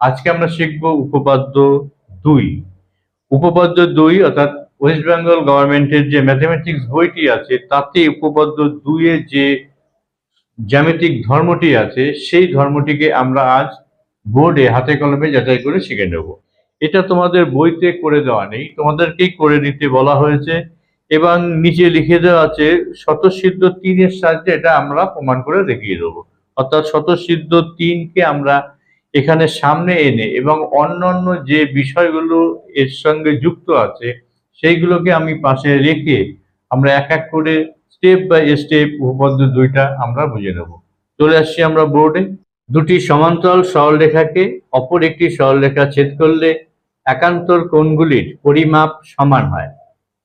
আজকে আমরা শিখব উপপাদ্য দুই। উপপাদ্য দুই অর্থাৎ ওয়েস্ট বেঙ্গল গভর্নমেন্টের যে ম্যাথমেটিক্স বইটি আছে, তাতে উপপাদ্য দুইয়ে যে জ্যামিতিক ধর্মটি আছে, সেই ধর্মটিকে আমরা আজ বোর্ডে হাতে কলমে যাচাই করে শিখে নেব। এটা তোমাদের বইতে করে দেওয়া নেই, তোমাদেরকেই করে নিতে বলা হয়েছে। এবং নিচে লিখে দেওয়া আছে শতসিদ্ধ তিনের সাহায্যে এটা আমরা প্রমাণ করে দেখিয়ে দেবো। অর্থাৎ শতসিদ্ধ তিনকে আমরা এখানে সামনে এনে এবং অন্যান্য যে বিষয়গুলো এর সঙ্গে যুক্ত আছে, সেইগুলোকে আমি পাশে রেখে আমরা এক এক করে স্টেপ বাই স্টেপ উপপাদ্য দুইটা আমরা বুঝে নেব। চলে আসছি আমরা বোর্ডে দুটি সমান্তরাল সরলরেখাকে অপর একটি সরলরেখা ছেদ করলে একান্তর কোণগুলির পরিমাপ সমান হয়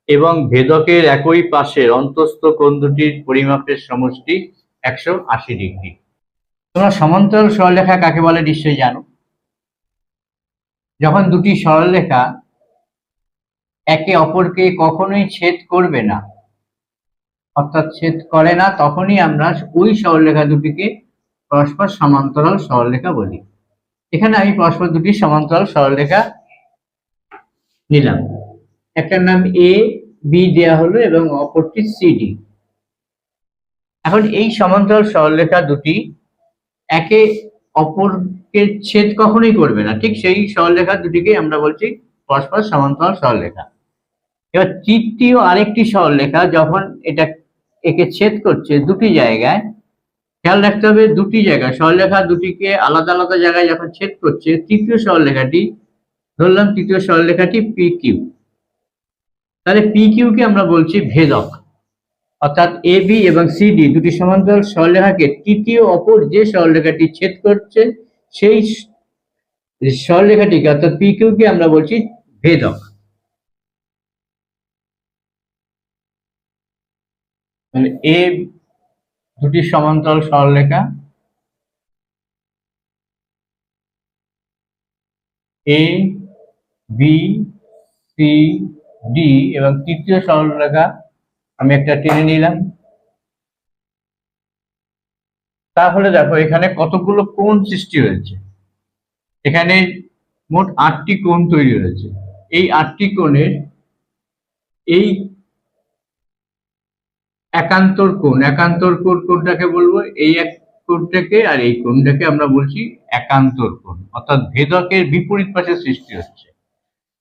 এবং ভেদকের একই পাশের অন্তস্থ কোণ দুটির পরিমাপের সমষ্টি একশো আশি ডিগ্রি। তোমরা সমান্তরাল সরলরেখা কাকে বলে নিশ্চয়ই জানো? যখন দুটি সরলরেখা একে অপরকে কখনোই ছেদ করবে না, অর্থাৎ ছেদ করে না, তখনই আমরা ওই সরলরেখা দুটিকে পরস্পর সমান্তরাল সরলরেখা বলি। এখানে আমি পরস্পর দুটি সমান্তরাল সরলরেখা নিলাম। একটার নাম এ বি দেয়া হলো এবং অপরটি সিডি এখন এই সমান্তরাল সরলরেখা দুটি একে অপরকে ছেদ কখনোই করবে না। ঠিক সেই সরলরেখা দুটিকে আমরা বলছি পরস্পর সমান্তরাল সরলরেখা। এবার তৃতীয় আরেকটি সরলরেখা যখন এটা একে ছেদ করছে দুটি জায়গায়, খেয়াল রাখতে হবে দুটি জায়গায়। সরলরেখা দুটিকে আলাদা আলাদা জায়গায় যখন ছেদ করছে, তৃতীয় সরলরেখাটি, ধরলাম তৃতীয় সরলরেখাটি পি কিউ তাহলে পি কিউকে আমরা বলছি ভেদক। অর্থাৎ এ বি এবং সিডি দুটি সমান্তরাল সরলরেখাকে তৃতীয় অপর যে সরলরেখাটি ছেদ করছে, সেই সরলরেখাটিকে অর্থাৎ পি কিউকে আমরা বলছি ভেদক। মানে এ দুটি সমান্তরাল সরলরেখা এ বি সি ডি এবং তৃতীয় সরলরেখা আমি একটা টেনে নিলাম। তাহলে দেখো, এখানে কতগুলো কোণ সৃষ্টি হয়েছে? এখানে মোট আটটি কোণ তৈরি হয়েছে। এই আটটি কোণের এই একান্তর কোণ একান্তর কোণ কোনটাকে বলব, এই এক কোণটাকে আর এই কোণটাকে আমরা বলছি একান্তর কোণ, অর্থাৎ ভেদকের বিপরীত পাশে সৃষ্টি হচ্ছে।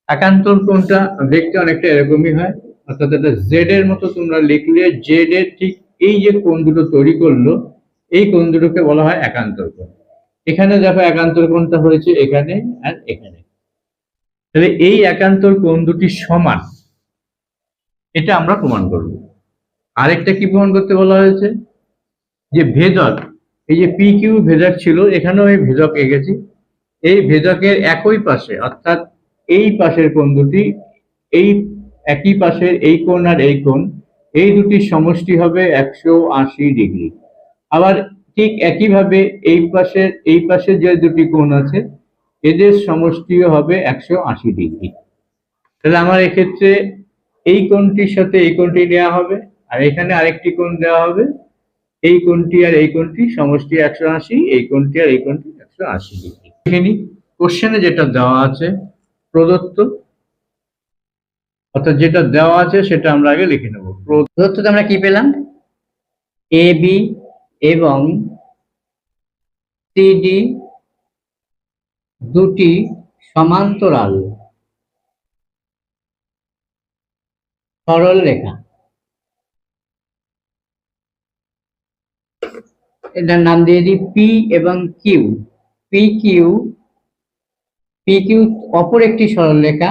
একান্তর কোণটা দেখতে অনেকটা এরকমই হয়। অর্থাৎ এটা জেড এর মতো তোমরা লিখলে জেড এর ঠিক এই যে কোণ দুটো তৈরি করল, এই কোণ দুটোকে বলা হয় একান্তর কোণ। এখানে দেখো একান্তর কোণটা হয়েছে এখানে আর এখানে। তাহলে এই একান্তর কোণ দুটি সমান। এটা আমরা প্রমাণ করব। আরেকটা কি প্রমাণ করতে বলা হয়েছে? যে ভেদক, এই যে পি কিউ ভেদক ছিল, এখানেও এই ভেদক এঁকেছি এই ভেদকের একই পাশে, অর্থাৎ এই পাশের কোণ দুটি, এই একই পাশের এই কোণ আর এই কোণ, এই দুটির সমষ্টি হবে একশো আশি ডিগ্রি। আবার ঠিক একইভাবে এই পাশের এই পাশের যে দুটি কোণ আছে, এদের সমষ্টিও হবে একশো আশি ডিগ্রি। তাহলে আমার এক্ষেত্রে এই কোণটির সাথে এই কোণটি নেওয়া হবে, আর এখানে আরেকটি কোণ দেওয়া হবে। এই কোণটি আর এই কোণটি সমষ্টি একশো আশি, এই কোণটি আর এই কোণটি একশো আশি ডিগ্রি। কোশ্চেনে যেটা দেওয়া আছে, প্রদত্ত অর্থাৎ যেটা দেওয়া আছে সেটা আমরা আগে লিখে নেব। প্রদত্ততে আমরা কি পেলাম? এ বি এবং সিডি দুটি সমান্তরাল সরল রেখা। এটার নাম দিয়ে দিই পি এবং Q P Q P Q অপর একটি সরল রেখা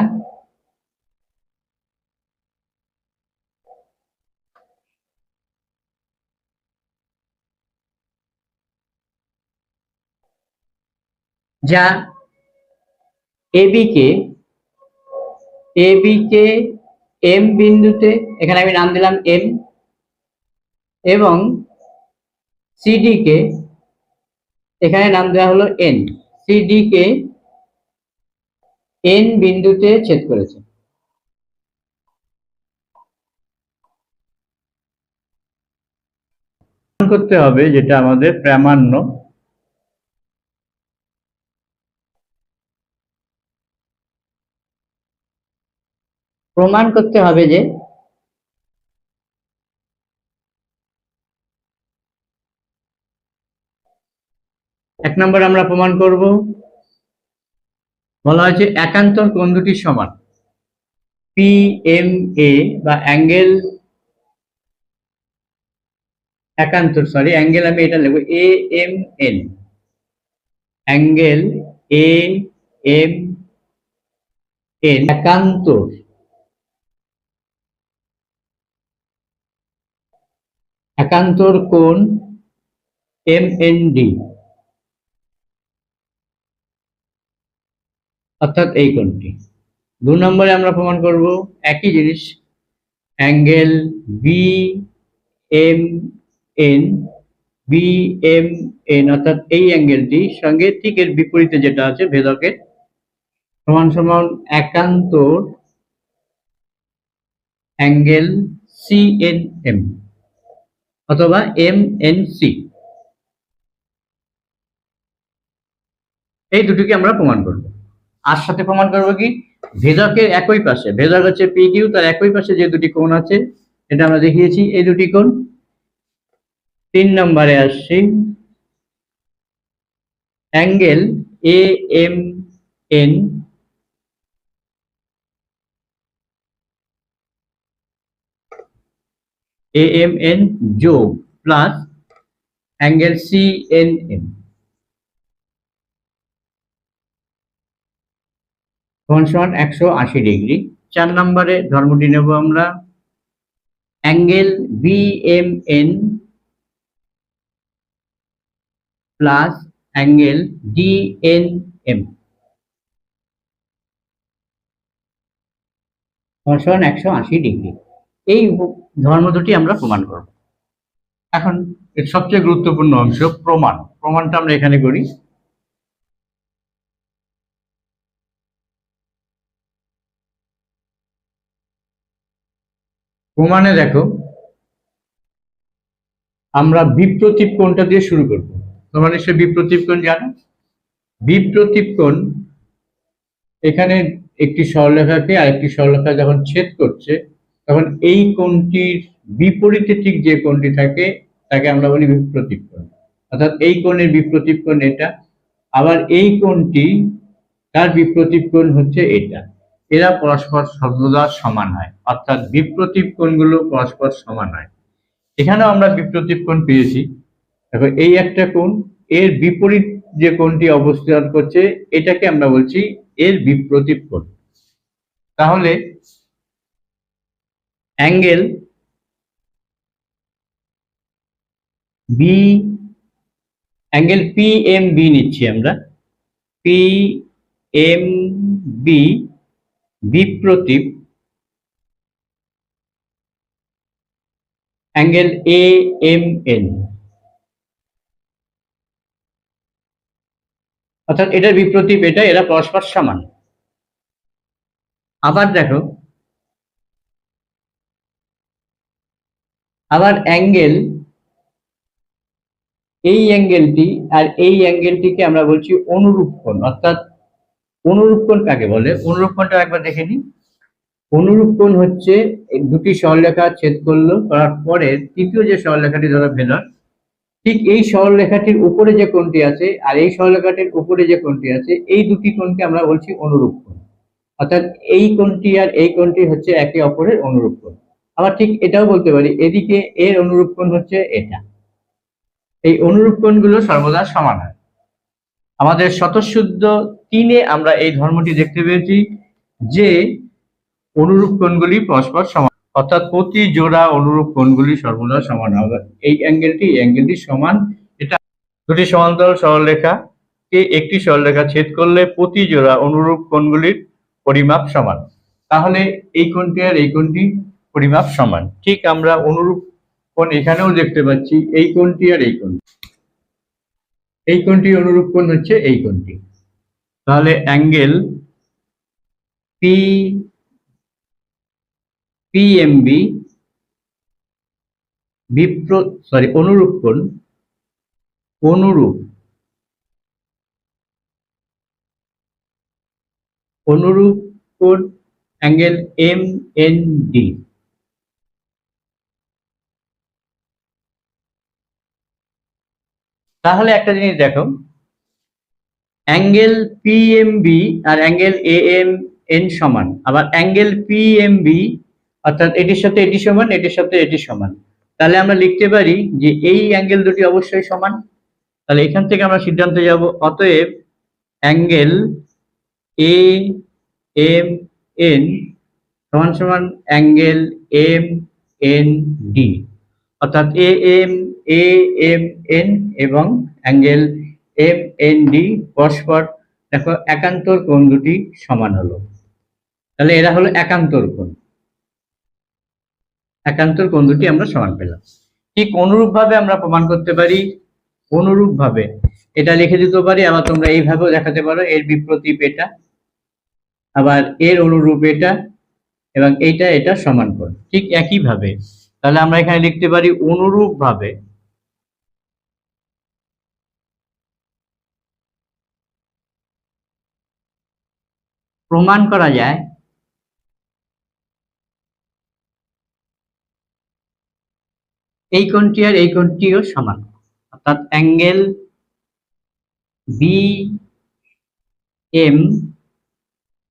যা এবি কে এবি কে এম বিন্দুতে, এখানে আমি নাম দিলাম এম এবং সিডি কে এখানে নাম দেওয়া হলো এন সিডি কে এন বিন্দুতে ছেদ করেছে। করতে হবে যেটা আমাদের প্রামাণ্য। প্রমাণ করতে হবে যে এক নম্বর আমরা প্রমাণ করব। বলা হয়েছে একান্তর কোণ দুটি সমান। পি এম এ বা অ্যাঙ্গেল একান্তর সরি অ্যাঙ্গেল আমি এটা লিখব A M N angle A M N একান্তর। একান্তর কোণ এম এন ডি অর্থাৎ এই কোণটি। দু নম্বরে আমরা প্রমাণ করব একই জিনিস, angle B M N B M N অর্থাৎ এই অ্যাঙ্গেলটি সঙ্গে ঠিক এর বিপরীতে যেটা আছে, ভেদকের সমান সমান একান্তর অ্যাঙ্গেল সি এন এম অথবা এম এন সি এই দুটিকে আমরা প্রমাণ করব। আর সাথে প্রমাণ করব কি? ভেদকের একই পাশে, ভেদক হচ্ছে পি কিউ তার একই পাশে যে দুটি কোণ আছে, এটা আমরা দেখিয়েছি, এই দুটি কোণ। তিন নম্বরে আসছি। Angle A M N A M N যোগ plus angle C N M সমান একশো আশি ডিগ্রি? চার নম্বরে ধর্মটি নেব আমরা। Angle B M N plus angle D N M সমান একশো আশি ডিগ্রি। এই ধর্ম দুটি আমরা প্রমাণ করব। এখন এর সবচেয়ে গুরুত্বপূর্ণ অংশ প্রমাণ। প্রমাণটা আমরা এখানে করি। প্রমাণে দেখো, আমরা বিপ্রতীপ কোণটা দিয়ে শুরু করব। তোমরা নিশ্চয়ই বিপ্রতীপ কোণ জানো? বিপ্রতীপ কোণ এখানে একটি সরলরেখাকে আরেকটি সরলরেখা যখন ছেদ করছে তখন এই কোণটির বিপরীতে ঠিক যে কোণটি থাকে, তাকে আমরা বলি বিপ্রতীপ কোণ অর্থাৎ এই কোণের বিপ্রতীপ কোণ এটা, আবার এই কোণটি তার বিপ্রতীপ হচ্ছে এটা। এরা পরস্পর সর্বদা সমান হয়, অর্থাৎ বিপ্রতীপ কোণগুলো পরস্পর সমান হয়। এখানেও আমরা বিপ্রতীপ কোণ পেয়েছি। দেখো, এই একটা কোণ, এর বিপরীত যে কোণটি অবস্থান করছে, এটাকে আমরা বলছি এর বিপ্রতীপ তাহলে angle B angle P M B নিচ্ছি আমরা। পি এম বি বিপ্রতীপ অ্যাঙ্গেল এ এম এন অর্থাৎ এটার বিপ্রতীপ এটা এরা পরস্পর সমান। আবার দেখো আবার অ্যাঙ্গেল এই অ্যাঙ্গেলটি আর এই অ্যাঙ্গেলটিকে আমরা বলছি অনুরূপ কোণ অর্থাৎ অনুরূপ কোণ কাকে বলে? অনুরূপ কোণটা একবার দেখে নিই। অনুরূপ কোণ হচ্ছে দুটি সরলরেখা ছেদ করল, করার পরে তৃতীয় যে সরলরেখাটি ধরো ভেদক ঠিক এই সরলরেখাটির উপরে যে কোণটি আছে আর এই সরলরেখাটির উপরে যে কোণটি আছে, এই দুটি কোণকে আমরা বলছি অনুরূপ কোণ অর্থাৎ এই কোণটি আর এই কোণটি হচ্ছে একে অপরের অনুরূপ কোণ আবার ঠিক এটাও বলতে পারি, এদিকে এর অনুরূপ কোণ হচ্ছে এটা। এই অনুরূপ কোণগুলো সর্বদা সমান হয়। আমাদের স্বতঃসিদ্ধ তিনে আমরা এই ধর্মটি দেখতে পেয়েছি যে অনুরূপ কোণগুলি পরস্পর সমান। অর্থাৎ প্রতি জোড়া অনুরূপ কোণগুলি সর্বদা সমান হবে। এই অ্যাঙ্গেলটি এই অ্যাঙ্গেলটি সমান। এটা দুটি সমান্তরাল সরলরেখা। কে একটি সরলরেখা ছেদ করলে প্রতি জোড়া অনুরূপ কোণগুলির পরিমাপ সমান। তাহলে এই কোণটি আর এই কোণটি পরিমাপ সমান। ঠিক আমরা অনুরূপ কোণ এখানেও দেখতে পাচ্ছি, এই কোণটি আর এই কোণটি। এই কোণটি অনুরূপ কোণ হচ্ছে এই কোণটি। তাহলে অ্যাঙ্গেল পি পিএমবি বিপ্র সরি অনুরূপ কোণ, অনুরূপ অনুরূপ কোণ অ্যাঙ্গেল এম এন ডি তাহলে একটা জিনিস দেখো। অ্যাঙ্গেল পিএমবি আর অ্যাঙ্গেল এ এম এন সমান। আবার অ্যাঙ্গেল পিএমবি অর্থাৎ এটির সাথে এটি সমান, এটির সাথে এটি সমান। তাহলে আমরা লিখতে পারি যে এই অ্যাঙ্গেল দুটি অবশ্যই সমান। তাহলে এখান থেকে আমরা সিদ্ধান্তে যাব, অতএব অ্যাঙ্গেল এ এম এন সমান সমান অ্যাঙ্গেল এম এন ডি অর্থাৎ A M A M N এবং অ্যাঙ্গেল এম এন ডি পরস্পর, দেখো, একান্তর কোণ দুটি সমান হলো। তাহলে এরা হলো একান্তর কোণ। একান্তর কোণ দুটি আমরা সমান পেলাম। ঠিক অনুরূপ ভাবে আমরা প্রমাণ করতে পারি। অনুরূপ ভাবে এটা লিখে দিতে পারি, আবার তোমরা এইভাবেও দেখাতে পারো। এর বিপ্রতীপ এটা, আবার এর অনুরূপ এটা, এবং এইটা, এটা সমান কোণ। ঠিক একই ভাবে তাহলে আমরা এখানে লিখতে পারি অনুরূপ প্রমাণ করা যায়। এই কোণটি আর এই কোণটিও সমান। অর্থাৎ অ্যাঙ্গেল বি এম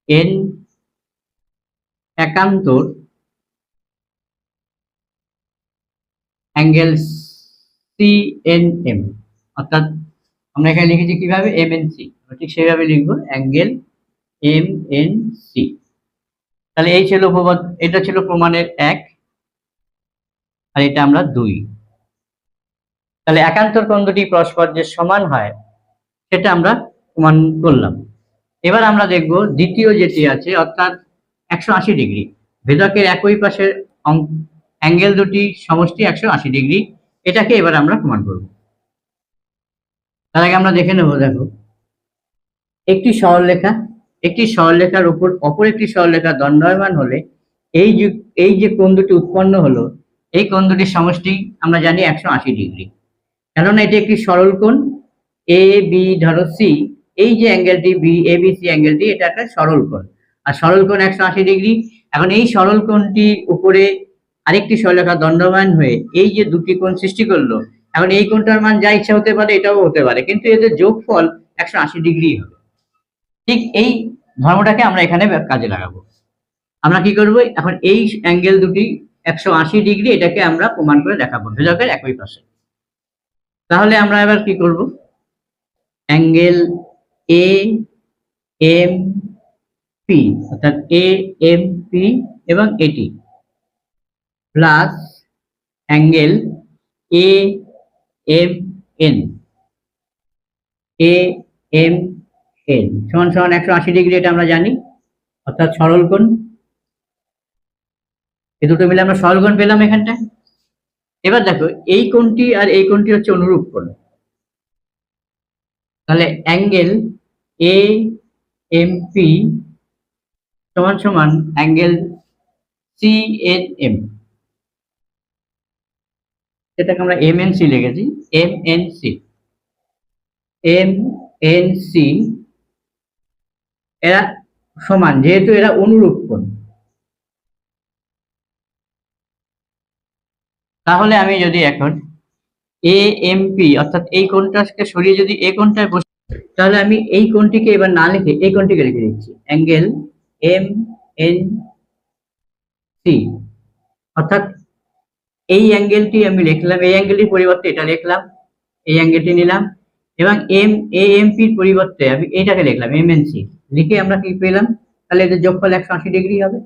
এন একান্তর অ্যাঙ্গেল সি এন এম অর্থাৎ আমরা এখানে লিখেছি কীভাবে? এম এন সি ঠিক সেইভাবে লিখব অ্যাঙ্গেল এম এন সি তাহলে এই ছিল উপপাদ, এটা ছিল প্রমাণের এক, আর এটা আমরা দুই। তাহলে একান্তর দুটি পরস্পর যে সমান হয়, সেটা আমরা প্রমাণ করলাম। এবার আমরা দেখব দ্বিতীয় যেটি আছে, অর্থাৎ একশো আশি ডিগ্রি। ভেদকের একই পাশের অ্যাঙ্গেল দুটি সমষ্টি একশো আশি ডিগ্রি। এটাকে এবার আমরা প্রমাণ করব। তার আগে আমরা দেখে নেব, দেখো। একটি সরলরেখা একটি সরলরেখার উপর অপর একটি সরলরেখা দণ্ডায়মান হলে এই যে এই যে কোণ দুটি উৎপন্ন হলো, এই কোণ দুটির সমষ্টি আমরা জানি একশো আশি ডিগ্রি। কেননা এটি একটি সরল কোণ এ বি ধরো সি এই যে অ্যাঙ্গেলটি বি এ বি সি অ্যাঙ্গেলটি, এটা একটা সরল কোণ। আর সরল কোণ একশো আশি ডিগ্রি, এখন এই সরল কোণটি উপরে আরেকটি সরলরেখা দণ্ডমান হয়ে এই যে দুটি কোণ সৃষ্টি করল, এখন এই কোণটার মান যা ইচ্ছা হতে পারে, এটাও হতে পারে, কিন্তু এদের যোগফল একশো আশি ডিগ্রি হবে। ঠিক এই ধর্মটাকে আমরা এখানে কাজে লাগাবো। আমরা কি করব? এখন এই অ্যাঙ্গেল দুটি একশো আশি ডিগ্রি এটাকে আমরা প্রমাণ করে দেখাবো। ভেদকের একই পাশে তাহলে আমরা এবার কি করব? অ্যাঙ্গেল এ এম পি অর্থাৎ এ এম পি এবং এটি plus angle A M N A M N সমান সমান একশো আশি ডিগ্রি এটা আমরা জানি, অর্থাৎ সরল কোণ। এই দুটো মিলে আমরা সরল কোণ পেলাম এখানটায়। এবার দেখো, এই কোণটি আর এই কোণটি হচ্ছে অনুরূপ কোণ। তাহলে অ্যাঙ্গেল এ এম পি সমান সমান অ্যাঙ্গেল সি এন এম যেটাকে আমরা এম এন সি লিখেছি M N C M N C এরা সমান, যেহেতু এরা অনুরূপ কোণ। তাহলে আমি যদি এখন এ এম পি অর্থাৎ এই কোণটাকে সরিয়ে যদি এই কোণটায় বসে, তাহলে আমি এই কোণটিকে এবার না লিখে এই কোণটিকে লিখে দিচ্ছি। অ্যাঙ্গেল এম এন সি অর্থাৎ এই অ্যাঙ্গেলটি আমি লিখলাম, এই অ্যাঙ্গেলটির পরিবর্তে এটা লিখলাম, এই অ্যাঙ্গেলটি নিলাম, এবং এম এ এম পির পরিবর্তে আমি এইটাকে লিখলাম এম এন সি লিখে আমরা কি পেলাম? তাহলে এদের যোগফল একশো আশি ডিগ্রি হবে।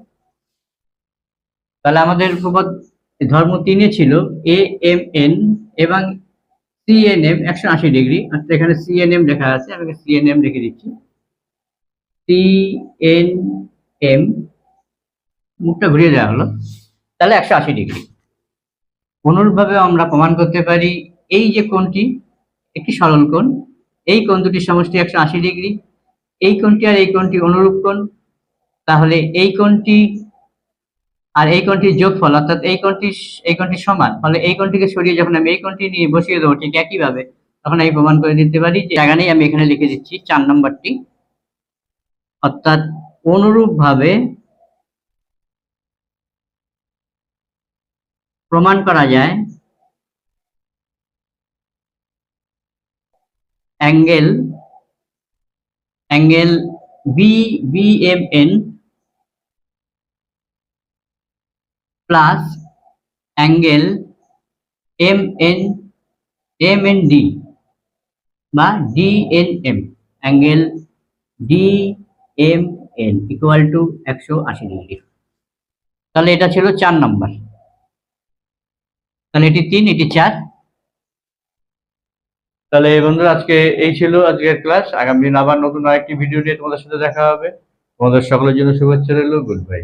তাহলে আমাদের উপপাদ্য ধর্ম তিনে ছিল এ এম এন এবং সিএনএম একশো আশি ডিগ্রি অর্থাৎ এখানে সিএনএম লেখা আছে, আমি সিএনএম লিখে দিচ্ছি। সিএন এম মুখটা ঘুরিয়ে দেওয়া হলো। তাহলে একশো আশি ডিগ্রি অনুরূপভাবে আমরা প্রমাণ করতে পারি, এই যে কোণটি, একটি সরল কোণ, এই কোণ দুটির সমষ্টি একশো আশি ডিগ্রি এই কোনটি আর এই কোনটি অনুরূপ কোন তাহলে এই কোনটি আর এই কোনটির যোগফল, অর্থাৎ এই কোনটি এই কোনটি সমান ফলে এই কোনটিকে সরিয়ে যখন আমি এই কোনটি নিয়ে বসিয়ে দেবো, ঠিক একইভাবে, তখন আমি প্রমাণ করে দিতে পারি যে জায়গা নেই, আমি এখানে লিখে দিচ্ছি চার নম্বরটি। অর্থাৎ অনুরূপভাবে প্রমাণ করা যায় angle angle M N M N D বা এম এন ইকুয়াল টু একশো আশি ডিগ্রি তাহলে এটা ছিল চার নাম্বার তাহলে এটি তিন, এটি চার। তাহলে বন্ধুরা, আজকে এই ছিল আজকের ক্লাস। আগামী দিন আবার নতুন আরেকটি ভিডিও নিয়ে তোমাদের সাথে দেখা হবে। তোমাদের সকলের জন্য শুভেচ্ছা রইল। Good bye.